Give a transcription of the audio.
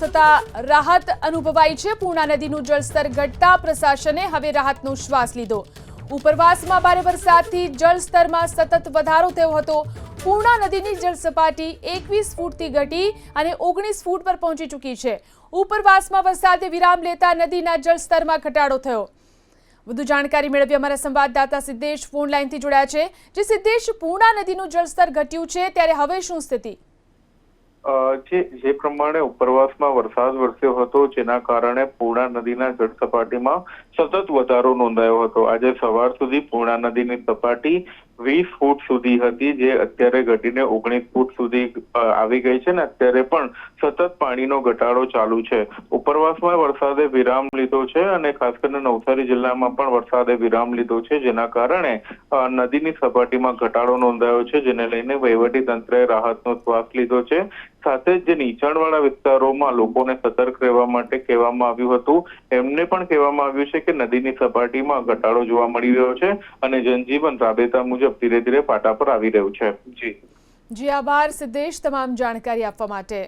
થતા રાહત અનુભવાઈ છે. પૂર્ણા નદીનું જળસ્તર ઘટતા પ્રશાસને હવે રાહતનો શ્વાસ લીધો. ઉપરવાસમાં ભારે વરસાદથી જળસ્તરમાં સતત વધારો થયો હતો. પૂર્ણા નદીની જળસપાટી એકવીસ ફૂટથી ઘટી અને ઓગણીસ ફૂટ પર પહોંચી ચૂકી છે. ઉપરવાસમાં વરસાદે વિરામ લેતા નદીના જળસ્તરમાં ઘટાડો થયો. વધુ જાણકારી મેળવી અમારા સંવાદદાતા સિદ્ધેશ ફોન લાઈનથી જોડાયા છે. જે સિદ્ધેશ, પૂર્ણા નદીનું જળસ્તર ઘટ્યું છે, ત્યારે હવે શું સ્થિતિ? જે જે પ્રમાણે ઉપરવાસમાં વરસાદ વરસ્યો હતો, જેના કારણે પૂર્ણા નદીના જળ સપાટીમાં સતત વધારો નોંધાયો હતો. આજે સવાર સુધી પૂર્ણા નદીની સપાટી વીસ ફૂટ સુધી હતી, જે અત્યારે ઘટીને ઓગણીસ ફૂટ સુધી આવી ગઈ છે ને અત્યારે પણ સતત પાણીનો ઘટાડો ચાલુ છે. ઉપરવાસમાં વરસાદે વિરામ લીધો છે અને ખાસ કરીને નવસારી જિલ્લામાં પણ વરસાદે વિરામ લીધો છે, જેના કારણે નદીની સપાટીમાં ઘટાડો નોંધાયો છે, જેને લઈને વહીવટી તંત્રએ રાહતનો શ્વાસ લીધો છે. સાથે જ જે નીચાણવાળા વિસ્તારોમાં લોકોને સતર્ક રહેવા માટે કહેવામાં આવ્યું હતું, એમને પણ કહેવામાં આવ્યું છે કે નદીની સપાટીમાં ઘટાડો જોવા મળી રહ્યો છે અને જનજીવન રાબેતા મુજબ ધીરે ધીરે પાટા પર આવી રહ્યું છે. જી. જી, આભાર. સિદ્ધેશ, તમામ જાણકારી આપવા માટે.